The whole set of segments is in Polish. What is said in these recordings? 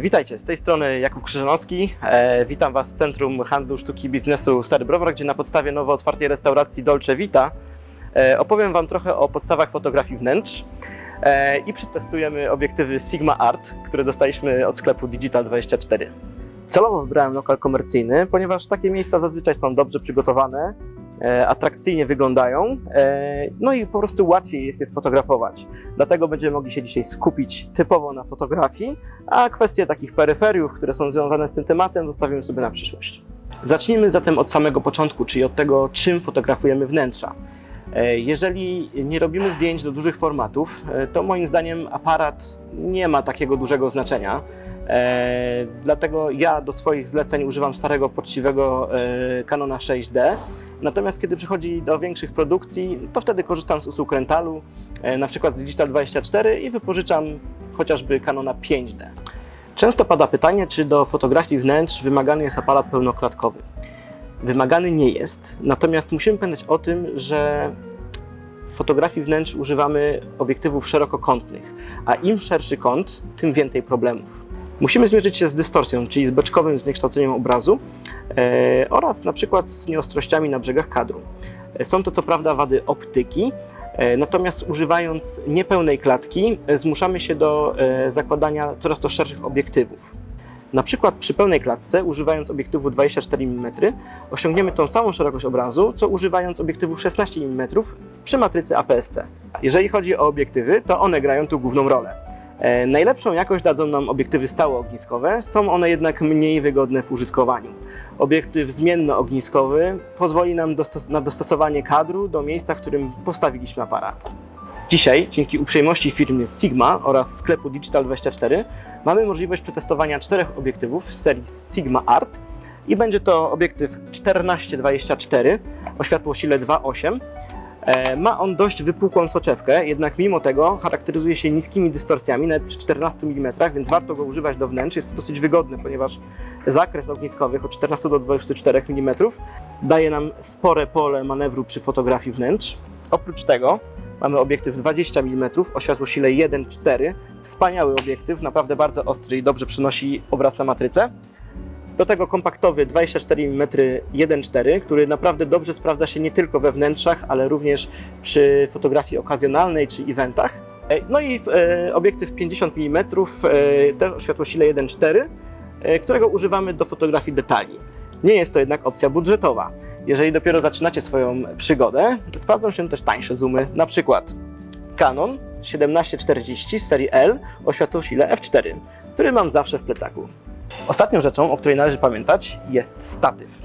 Witajcie, z tej strony Jakub Krzyżanowski. E, witam Was z Centrum Handlu Sztuki i Biznesu Stary Browar, gdzie na podstawie nowo otwartej restauracji Dolce Vita e, opowiem Wam trochę o podstawach fotografii wnętrz e, i przetestujemy obiektywy Sigma Art, które dostaliśmy od sklepu Digital24. Celowo wybrałem lokal komercyjny, ponieważ takie miejsca zazwyczaj są dobrze przygotowane, atrakcyjnie wyglądają, e, no i po prostu łatwiej jest je sfotografować. Dlatego będziemy mogli się dzisiaj skupić typowo na fotografii, a kwestie takich peryferiów, które są związane z tym tematem, zostawimy sobie na przyszłość. Zacznijmy zatem od samego początku, czyli od tego, czym fotografujemy wnętrza. E, Jeżeli nie robimy zdjęć do dużych formatów, e, to moim zdaniem aparat nie ma takiego dużego znaczenia. E, dlatego ja do swoich zleceń używam starego, poczciwego Canona 6D. Natomiast kiedy przychodzi do większych produkcji, to wtedy korzystam z usług rentalu, na przykład z Digital24 i wypożyczam chociażby Canona 5D. Często pada pytanie, czy do fotografii wnętrz wymagany jest aparat pełnoklatkowy. Wymagany nie jest, natomiast musimy pamiętać o tym, że w fotografii wnętrz używamy obiektywów szerokokątnych, a im szerszy kąt, tym więcej problemów. Musimy zmierzyć się z dystorsją, czyli z beczkowym zniekształceniem obrazu e, oraz na przykład z nieostrościami na brzegach kadru. E, Są to co prawda wady optyki, e, natomiast używając niepełnej klatki e, zmuszamy się do zakładania coraz to szerszych obiektywów. Na przykład przy pełnej klatce, używając obiektywu 24 mm, osiągniemy tą samą szerokość obrazu, co używając obiektywów 16 mm przy matrycy APS-C. Jeżeli chodzi o obiektywy, to one grają tu główną rolę. E, Najlepszą jakość dadzą nam obiektywy stałoogniskowe, są one jednak mniej wygodne w użytkowaniu. Obiektyw zmiennoogniskowy pozwoli nam dostos- na dostosowanie kadru do miejsca, w którym postawiliśmy aparat. Dzisiaj, dzięki uprzejmości firmy Sigma oraz sklepu Digital24, mamy możliwość przetestowania czterech obiektywów z serii Sigma Art i będzie to obiektyw 14-24 o światłosile 2.8. E, Ma on dość wypukłą soczewkę, jednak mimo tego charakteryzuje się niskimi dystorsjami, nawet przy 14 mm, więc warto go używać do wnętrz. Jest to dosyć wygodne, ponieważ zakres ogniskowych od 14 do 24 mm daje nam spore pole manewru przy fotografii wnętrz. Oprócz tego mamy obiektyw 20 mm o światłosile 1.4. Wspaniały obiektyw, naprawdę bardzo ostry i dobrze przenosi obraz na matrycę. Do tego kompaktowy 24 mm 1.4, który naprawdę dobrze sprawdza się nie tylko we wnętrzach, ale również przy fotografii okazjonalnej czy eventach. E, No i e, obiektyw 50 mm, też o światłosile 1.4, e, którego używamy do fotografii detali. Nie jest to jednak opcja budżetowa. Jeżeli dopiero zaczynacie swoją przygodę, sprawdzą się też tańsze zoomy, na przykład Canon 1740 z serii L o światłosile f4, który mam zawsze w plecaku. Ostatnią rzeczą, o której należy pamiętać, jest statyw.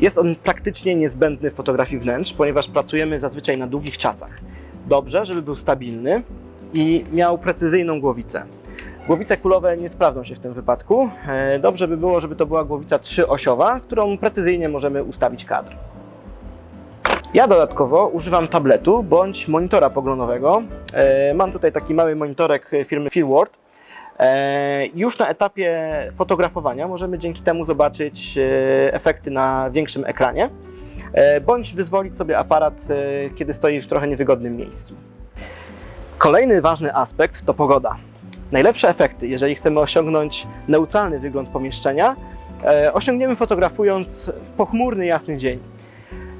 Jest on praktycznie niezbędny w fotografii wnętrz, ponieważ pracujemy zazwyczaj na długich czasach. Dobrze, żeby był stabilny i miał precyzyjną głowicę. Głowice kulowe nie sprawdzą się w tym wypadku. E, Dobrze by było, żeby to była głowica trzyosiowa, którą precyzyjnie możemy ustawić kadr. Ja dodatkowo używam tabletu bądź monitora poglądowego. E, Mam tutaj taki mały monitorek firmy Fieldworld. E, Już na etapie fotografowania możemy dzięki temu zobaczyć efekty na większym ekranie, bądź wyzwolić sobie aparat, kiedy stoi w trochę niewygodnym miejscu. Kolejny ważny aspekt to pogoda. Najlepsze efekty, jeżeli chcemy osiągnąć neutralny wygląd pomieszczenia, e, osiągniemy fotografując w pochmurny, jasny dzień.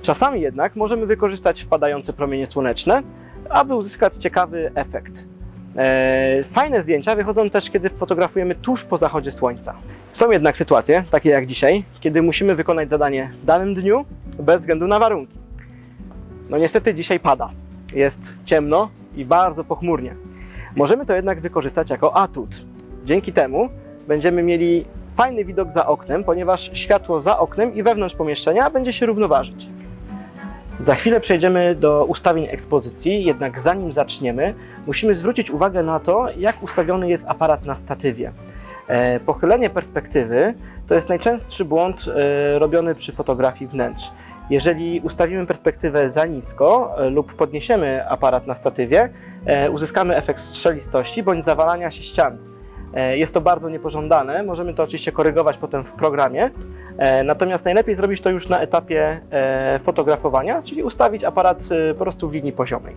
Czasami jednak możemy wykorzystać wpadające promienie słoneczne, aby uzyskać ciekawy efekt. E, Fajne zdjęcia wychodzą też, kiedy fotografujemy tuż po zachodzie słońca. Są jednak sytuacje, takie jak dzisiaj, kiedy musimy wykonać zadanie w danym dniu bez względu na warunki. No niestety dzisiaj pada. Jest ciemno i bardzo pochmurnie. Możemy to jednak wykorzystać jako atut. Dzięki temu będziemy mieli fajny widok za oknem, ponieważ światło za oknem i wewnątrz pomieszczenia będzie się równoważyć. Za chwilę przejdziemy do ustawień ekspozycji, jednak zanim zaczniemy, musimy zwrócić uwagę na to, jak ustawiony jest aparat na statywie. E, Pochylenie perspektywy to jest najczęstszy błąd e, robiony przy fotografii wnętrz. Jeżeli ustawimy perspektywę za nisko e, lub podniesiemy aparat na statywie, uzyskamy efekt strzelistości bądź zawalania się ścian. Jest to bardzo niepożądane, możemy to oczywiście korygować potem w programie, natomiast najlepiej zrobić to już na etapie fotografowania, czyli ustawić aparat po prostu w linii poziomej.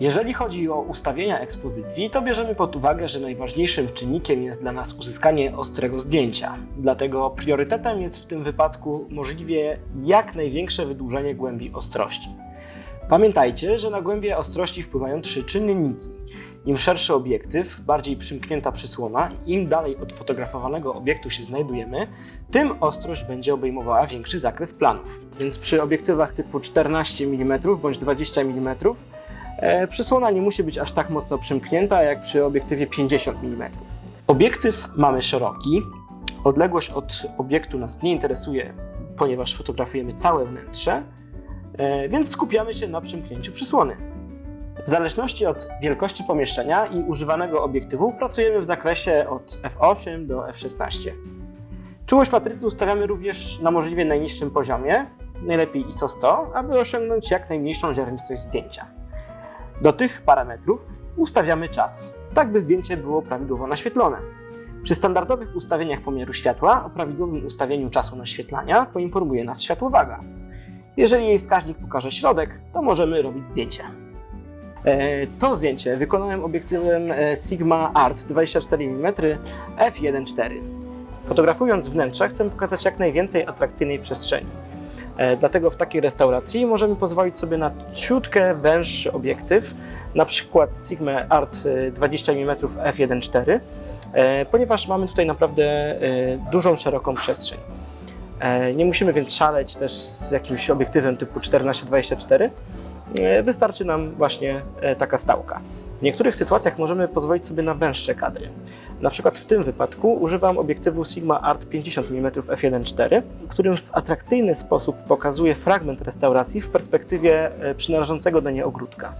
Jeżeli chodzi o ustawienia ekspozycji, to bierzemy pod uwagę, że najważniejszym czynnikiem jest dla nas uzyskanie ostrego zdjęcia. Dlatego priorytetem jest w tym wypadku możliwie jak największe wydłużenie głębi ostrości. Pamiętajcie, że na głębię ostrości wpływają trzy czynniki. Im szerszy obiektyw, bardziej przymknięta przysłona, im dalej od fotografowanego obiektu się znajdujemy, tym ostrość będzie obejmowała większy zakres planów. Więc przy obiektywach typu 14 mm bądź 20 mm przysłona nie musi być aż tak mocno przymknięta jak przy obiektywie 50 mm. Obiektyw mamy szeroki, odległość od obiektu nas nie interesuje, ponieważ fotografujemy całe wnętrze, e, więc skupiamy się na przymknięciu przysłony. W zależności od wielkości pomieszczenia i używanego obiektywu pracujemy w zakresie od f8 do f16. Czułość matrycy ustawiamy również na możliwie najniższym poziomie, najlepiej ISO 100, aby osiągnąć jak najmniejszą ziarnistość zdjęcia. Do tych parametrów ustawiamy czas, tak by zdjęcie było prawidłowo naświetlone. Przy standardowych ustawieniach pomiaru światła o prawidłowym ustawieniu czasu naświetlania poinformuje nas światłowaga. Jeżeli jej wskaźnik pokaże środek, to możemy robić zdjęcie. E, To zdjęcie wykonałem obiektywem e, Sigma Art 24 mm f1.4. Fotografując wnętrze chcę pokazać jak najwięcej atrakcyjnej przestrzeni. E, Dlatego w takiej restauracji możemy pozwolić sobie na ciutkę węższy obiektyw, na przykład Sigma Art e, 20 mm f1.4, e, ponieważ mamy tutaj naprawdę e, dużą, szeroką przestrzeń. E, Nie musimy więc szaleć też z jakimś obiektywem typu 14-24, E, Wystarczy nam właśnie e, taka stałka. W niektórych sytuacjach możemy pozwolić sobie na węższe kadry. Na przykład w tym wypadku używam obiektywu Sigma Art 50 mm f1.4, którym w atrakcyjny sposób pokazuje fragment restauracji w perspektywie e, przynależącego do niej ogródka.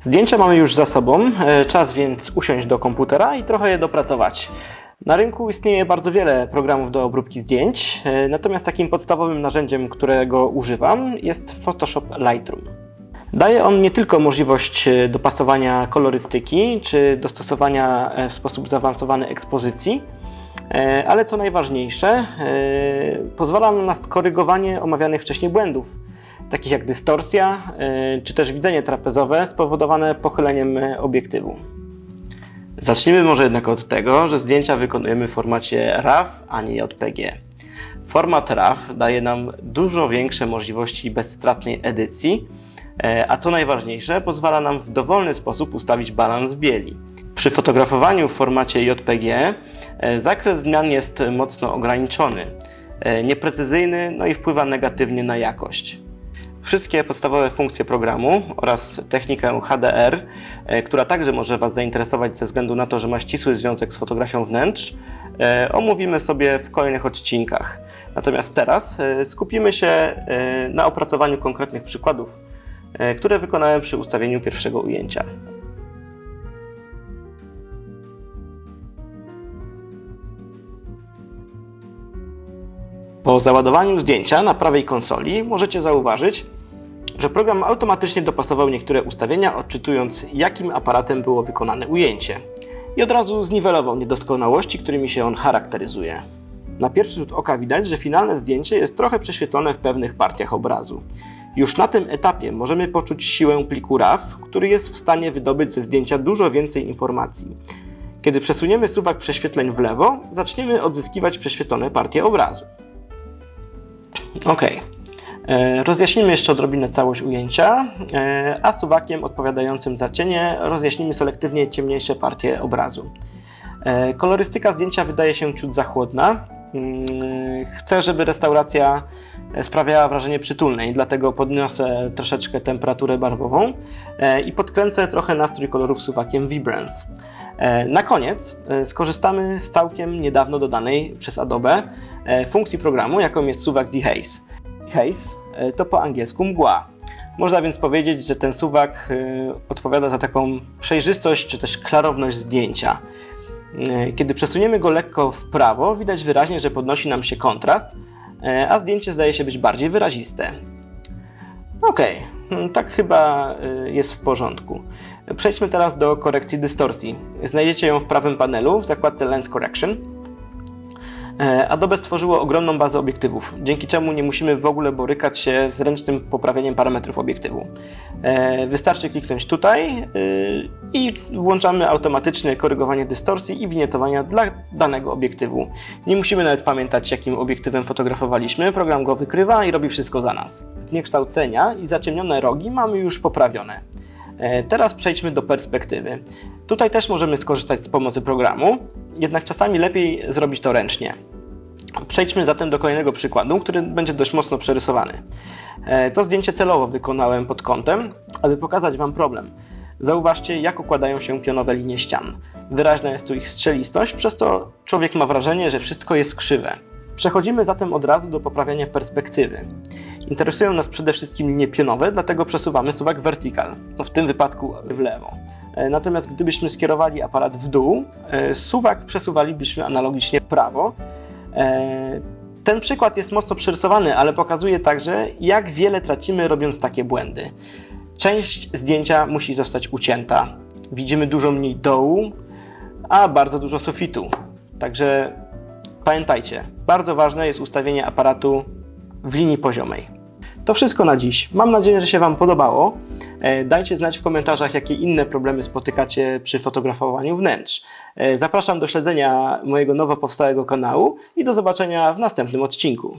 Zdjęcia mamy już za sobą, e, czas więc usiąść do komputera i trochę je dopracować. Na rynku istnieje bardzo wiele programów do obróbki zdjęć, e, natomiast takim podstawowym narzędziem, którego używam, jest Photoshop Lightroom. Daje on nie tylko możliwość e, dopasowania kolorystyki czy dostosowania e, w sposób zaawansowany ekspozycji, e, ale co najważniejsze, pozwala na skorygowanie omawianych wcześniej błędów, takich jak dystorsja czy też widzenie trapezowe spowodowane pochyleniem obiektywu. Zacznijmy może jednak od tego, że zdjęcia wykonujemy w formacie RAW, a nie JPG. Format RAW daje nam dużo większe możliwości bezstratnej edycji, a co najważniejsze, pozwala nam w dowolny sposób ustawić balans bieli. Przy fotografowaniu w formacie JPG e, zakres zmian jest mocno ograniczony, e, nieprecyzyjny, no i wpływa negatywnie na jakość. Wszystkie podstawowe funkcje programu oraz technikę HDR, e, która także może Was zainteresować ze względu na to, że ma ścisły związek z fotografią wnętrz, e, omówimy sobie w kolejnych odcinkach. Natomiast teraz e, skupimy się e, na opracowaniu konkretnych przykładów, e, które wykonałem przy ustawieniu pierwszego ujęcia. Po załadowaniu zdjęcia na prawej konsoli możecie zauważyć, że program automatycznie dopasował niektóre ustawienia, odczytując jakim aparatem było wykonane ujęcie i od razu zniwelował niedoskonałości, którymi się on charakteryzuje. Na pierwszy rzut oka widać, że finalne zdjęcie jest trochę prześwietlone w pewnych partiach obrazu. Już na tym etapie możemy poczuć siłę pliku RAW, który jest w stanie wydobyć ze zdjęcia dużo więcej informacji. Kiedy przesuniemy suwak prześwietleń w lewo, zaczniemy odzyskiwać prześwietlone partie obrazu. Ok. E, Rozjaśnimy jeszcze odrobinę całość ujęcia, e, a suwakiem odpowiadającym za cienie rozjaśnimy selektywnie ciemniejsze partie obrazu. E, Kolorystyka zdjęcia wydaje się ciut za chłodna. Mm, Chcę, żeby restauracja e, sprawiała wrażenie przytulnej, dlatego podniosę troszeczkę temperaturę barwową e, i podkręcę trochę nastrój kolorów suwakiem Vibrance. E, Na koniec skorzystamy z całkiem niedawno dodanej przez Adobe funkcji programu, jaką jest suwak Dehaze. Dehaze e, to po angielsku mgła. Można więc powiedzieć, że ten suwak odpowiada za taką przejrzystość czy też klarowność zdjęcia. E, Kiedy przesuniemy go lekko w prawo, widać wyraźnie, że podnosi nam się kontrast, e, a zdjęcie zdaje się być bardziej wyraziste. Ok, tak chyba e, jest w porządku. Przejdźmy teraz do korekcji dystorsji. Znajdziecie ją w prawym panelu w zakładce Lens Correction. E, Adobe stworzyło ogromną bazę obiektywów, dzięki czemu nie musimy w ogóle borykać się z ręcznym poprawieniem parametrów obiektywu. E, Wystarczy kliknąć tutaj y, i włączamy automatyczne korygowanie dystorsji i winietowania dla danego obiektywu. Nie musimy nawet pamiętać, jakim obiektywem fotografowaliśmy, program go wykrywa i robi wszystko za nas. Zniekształcenia i zaciemnione rogi mamy już poprawione. E, Teraz przejdźmy do perspektywy. Tutaj też możemy skorzystać z pomocy programu, jednak czasami lepiej zrobić to ręcznie. Przejdźmy zatem do kolejnego przykładu, który będzie dość mocno przerysowany. E, To zdjęcie celowo wykonałem pod kątem, aby pokazać Wam problem. Zauważcie, jak układają się pionowe linie ścian. Wyraźna jest tu ich strzelistość, przez to człowiek ma wrażenie, że wszystko jest krzywe. Przechodzimy zatem od razu do poprawiania perspektywy. Interesują nas przede wszystkim linie pionowe, dlatego przesuwamy suwak vertical, no w tym wypadku w lewo. E, Natomiast gdybyśmy skierowali aparat w dół, e, suwak przesuwalibyśmy analogicznie w prawo. E, Ten przykład jest mocno przerysowany, ale pokazuje także, jak wiele tracimy robiąc takie błędy. Część zdjęcia musi zostać ucięta. Widzimy dużo mniej dołu, a bardzo dużo sufitu. Także pamiętajcie, bardzo ważne jest ustawienie aparatu w linii poziomej. To wszystko na dziś. Mam nadzieję, że się Wam podobało. E, Dajcie znać w komentarzach, jakie inne problemy spotykacie przy fotografowaniu wnętrz. E, Zapraszam do śledzenia mojego nowo powstałego kanału i do zobaczenia w następnym odcinku.